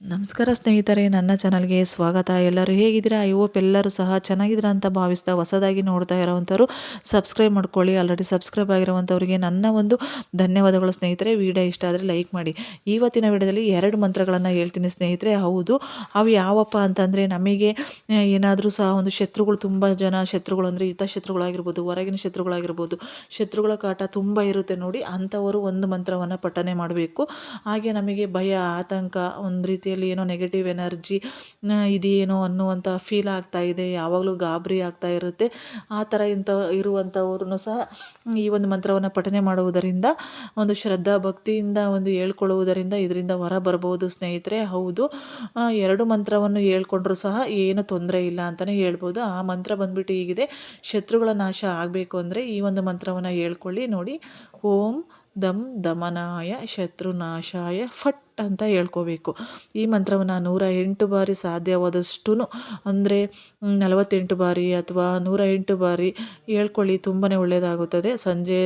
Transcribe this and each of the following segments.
ನಮಸ್ಕಾರ ಸ್ನೇಹಿತರೆ, ನನ್ನ ಚಾನಲ್ಗೆ ಸ್ವಾಗತ. ಎಲ್ಲರೂ ಹೇಗಿದ್ದೀರಾ? ಐ ಹೋಪ್ ಎಲ್ಲರೂ ಸಹ ಚೆನ್ನಾಗಿದ್ದೀರಾ ಅಂತ ಭಾವಿಸ್ತಾ ಹೊಸದಾಗಿ ನೋಡ್ತಾ ಇರೋವಂಥವ್ರು ಸಬ್ಸ್ಕ್ರೈಬ್ ಮಾಡ್ಕೊಳ್ಳಿ. ಆಲ್ರೆಡಿ ಸಬ್ಸ್ಕ್ರೈಬ್ ಆಗಿರುವಂಥವ್ರಿಗೆ ನನ್ನ ಒಂದು ಧನ್ಯವಾದಗಳು ಸ್ನೇಹಿತರೆ. ವಿಡಿಯೋ ಇಷ್ಟ ಆದರೆ ಲೈಕ್ ಮಾಡಿ. ಇವತ್ತಿನ ವಿಡಿಯೋದಲ್ಲಿ ಎರಡು ಮಂತ್ರಗಳನ್ನು ಹೇಳ್ತೀನಿ ಸ್ನೇಹಿತರೆ. ಹೌದು, ಅವು ಯಾವಪ್ಪ ಅಂತಂದರೆ ನಮಗೆ ಏನಾದರೂ ಸಹ ಒಂದು ಶತ್ರುಗಳು, ತುಂಬ ಜನ ಶತ್ರುಗಳು ಅಂದರೆ ಹಿತ ಶತ್ರುಗಳಾಗಿರ್ಬೋದು, ಹೊರಗಿನ ಶತ್ರುಗಳಾಗಿರ್ಬೋದು, ಶತ್ರುಗಳ ಕಾಟ ತುಂಬ ಇರುತ್ತೆ ನೋಡಿ, ಅಂಥವರು ಒಂದು ಮಂತ್ರವನ್ನು ಪಠನೆ ಮಾಡಬೇಕು. ಹಾಗೆ ನಮಗೆ ಭಯ, ಆತಂಕ ಒಂದು ರೀತಿ ರೀತಿಯಲ್ಲಿ ಏನೋ ನೆಗೆಟಿವ್ ಎನರ್ಜಿ ಇದೇನೋ ಅನ್ನುವಂಥ ಫೀಲ್ ಆಗ್ತಾ ಇದೆ, ಯಾವಾಗಲೂ ಗಾಬರಿ ಆಗ್ತಾ ಇರುತ್ತೆ. ಆ ಥರ ಇಂಥ ಇರುವಂಥವ್ರೂ ಸಹ ಈ ಒಂದು ಮಂತ್ರವನ್ನು ಪಠನೆ ಮಾಡುವುದರಿಂದ, ಒಂದು ಶ್ರದ್ಧಾ ಭಕ್ತಿಯಿಂದ ಒಂದು ಹೇಳ್ಕೊಳ್ಳುವುದರಿಂದ ಇದರಿಂದ ಹೊರ ಬರಬಹುದು ಸ್ನೇಹಿತರೆ. ಹೌದು. ಎರಡು ಮಂತ್ರವನ್ನು ಹೇಳ್ಕೊಂಡ್ರೂ ಸಹ ಏನು ತೊಂದರೆ ಇಲ್ಲ ಅಂತಲೇ ಹೇಳ್ಬೋದು. ಆ ಮಂತ್ರ ಬಂದ್ಬಿಟ್ಟು ಹೀಗಿದೆ. ಶತ್ರುಗಳ ನಾಶ ಆಗಬೇಕು ಅಂದರೆ ಈ ಒಂದು ಮಂತ್ರವನ್ನು ಹೇಳ್ಕೊಳ್ಳಿ. ನೋಡಿ, ಓಂ ದಮ್ ದಮನಾಯ ಶತ್ರುನಾಶಾಯ ಫಟ್ ಅಂತ ಹೇಳ್ಕೋಬೇಕು. ಈ ಮಂತ್ರವನ್ನು ನೂರ ಎಂಟು ಬಾರಿ ಸಾಧ್ಯವಾದಷ್ಟು ಅಂದರೆ ನಲವತ್ತೆಂಟು ಬಾರಿ ಅಥವಾ ನೂರ ಎಂಟು ಬಾರಿ ಹೇಳ್ಕೊಳ್ಳಿ ತುಂಬಾ ಒಳ್ಳೆಯದಾಗುತ್ತದೆ ಸಂಜೆ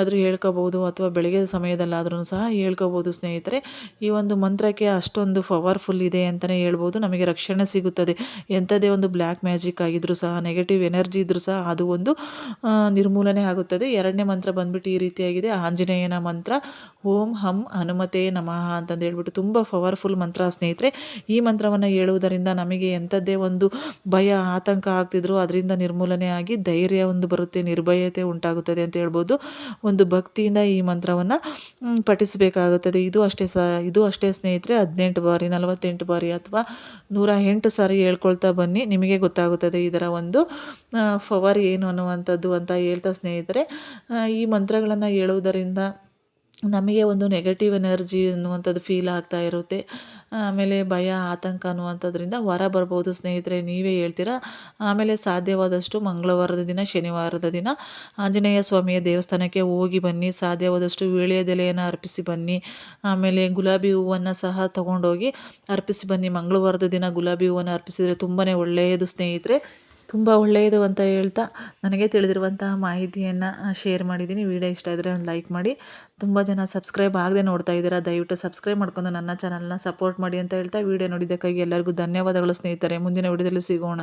ಆದರೂ ಹೇಳ್ಕೋಬೋದು, ಅಥವಾ ಬೆಳಗ್ಗೆ ಸಮಯದಲ್ಲಾದರೂ ಸಹ ಹೇಳ್ಕೋಬೋದು ಸ್ನೇಹಿತರೆ. ಈ ಒಂದು ಮಂತ್ರಕ್ಕೆ ಅಷ್ಟೊಂದು ಪವರ್ಫುಲ್ ಇದೆ ಅಂತಲೇ ಹೇಳ್ಬೋದು. ನಮಗೆ ರಕ್ಷಣೆ ಸಿಗುತ್ತದೆ. ಎಂಥದೇ ಒಂದು ಬ್ಲ್ಯಾಕ್ ಮ್ಯಾಜಿಕ್ ಆಗಿದ್ದರೂ ಸಹ, ನೆಗೆಟಿವ್ ಎನರ್ಜಿ ಇದ್ದರೂ ಸಹ, ಅದು ಒಂದು ನಿರ್ಮೂಲನೆ ಆಗುತ್ತದೆ. ಎರಡನೇ ಮಂತ್ರ ಬಂದ್ಬಿಟ್ಟು ಈ ರೀತಿಯಾಗಿದೆ. ಆಂಜನೇಯನ ಮಂತ್ರ ಓಂ ಹಂ ಹನುಮತೆ ನಮಃ ಅಂತಂದು ಹೇಳ್ಬಿಟ್ಟು ತುಂಬ ಪವರ್ಫುಲ್ ಮಂತ್ರ ಸ್ನೇಹಿತರೆ. ಈ ಮಂತ್ರವನ್ನು ಹೇಳುವುದರಿಂದ ನಮಗೆ ಎಂಥದ್ದೇ ಒಂದು ಭಯ, ಆತಂಕ ಆಗ್ತಿದ್ರು ಅದರಿಂದ ನಿರ್ಮೂಲನೆ ಆಗಿ ಧೈರ್ಯ ಒಂದು ಬರುತ್ತೆ, ನಿರ್ಭಯತೆ ಉಂಟಾಗುತ್ತದೆ ಅಂತ ಹೇಳ್ಬೋದು. ಒಂದು ಭಕ್ತಿಯಿಂದ ಈ ಮಂತ್ರವನ್ನು ಪಠಿಸಬೇಕಾಗುತ್ತದೆ. ಇದು ಅಷ್ಟೇ ಸ, ಇದು ಅಷ್ಟೇ ಸ್ನೇಹಿತರೆ, ಹದಿನೆಂಟು ಬಾರಿ, ನಲವತ್ತೆಂಟು ಬಾರಿ ಅಥವಾ ನೂರ ಎಂಟು ಸಾರಿ ಹೇಳ್ಕೊಳ್ತಾ ಬನ್ನಿ, ನಿಮಗೆ ಗೊತ್ತಾಗುತ್ತದೆ ಇದರ ಒಂದು ಪವರ್ ಏನು ಅನ್ನುವಂಥದ್ದು ಅಂತ ಹೇಳ್ತಾ ಸ್ನೇಹಿತರೆ. ಈ ಮಂತ್ರಗಳನ್ನು ಹೇಳುವುದರಿಂದ ನಮಗೆ ಒಂದು ನೆಗೆಟಿವ್ ಎನರ್ಜಿ ಅನ್ನುವಂಥದ್ದು ಫೀಲ್ ಆಗ್ತಾ ಇರುತ್ತೆ. ಆಮೇಲೆ ಭಯ, ಆತಂಕ ಅನ್ನುವಂಥದ್ರಿಂದ ಹೊರ ಬರ್ಬೋದು ಸ್ನೇಹಿತರೆ, ನೀವೇ ಹೇಳ್ತೀರಾ? ಆಮೇಲೆ ಸಾಧ್ಯವಾದಷ್ಟು ಮಂಗಳವಾರದ ದಿನ, ಶನಿವಾರದ ದಿನ. ಆಂಜನೇಯ ಸ್ವಾಮಿಯ ದೇವಸ್ಥಾನಕ್ಕೆ ಹೋಗಿ ಬನ್ನಿ, ಸಾಧ್ಯವಾದಷ್ಟು ವೀಳ್ಯದೆಲೆಯನ್ನು ಅರ್ಪಿಸಿ ಬನ್ನಿ. ಆಮೇಲೆ ಗುಲಾಬಿ ಹೂವನ್ನು ಸಹ ತಗೊಂಡೋಗಿ ಅರ್ಪಿಸಿ ಬನ್ನಿ. ಮಂಗಳವಾರದ ದಿನ ಗುಲಾಬಿ ಹೂವನ್ನು ಅರ್ಪಿಸಿದರೆ ತುಂಬಾ ಒಳ್ಳೆಯದು ಸ್ನೇಹಿತರೆ. ತುಂಬ ಒಳ್ಳೆಯದು ಅಂತ ಹೇಳ್ತಾ ನನಗೆ ತಿಳಿದಿರುವಂತಹ ಮಾಹಿತಿಯನ್ನು ಶೇರ್ ಮಾಡಿದ್ದೀನಿ. ವಿಡಿಯೋ ಇಷ್ಟ ಇದ್ದರೆ ಒಂದು ಲೈಕ್ ಮಾಡಿ. ತುಂಬ ಜನ ಸಬ್ಸ್ಕ್ರೈಬ್ ಆಗದೆ ನೋಡ್ತಾ ಇದ್ದೀರಾ, ದಯವಿಟ್ಟು ಸಬ್ಸ್ಕ್ರೈಬ್ ಮಾಡ್ಕೊಂಡು ನನ್ನ ಚಾನಲ್ನ ಸಪೋರ್ಟ್ ಮಾಡಿ ಅಂತ ಹೇಳ್ತಾ ವಿಡಿಯೋ ನೋಡಿದ್ದಕ್ಕಾಗಿ ಎಲ್ಲರಿಗೂ ಧನ್ಯವಾದಗಳು ಸ್ನೇಹಿತರೆ. ಮುಂದಿನ ವಿಡಿಯೋದಲ್ಲಿ ಸಿಗೋಣ.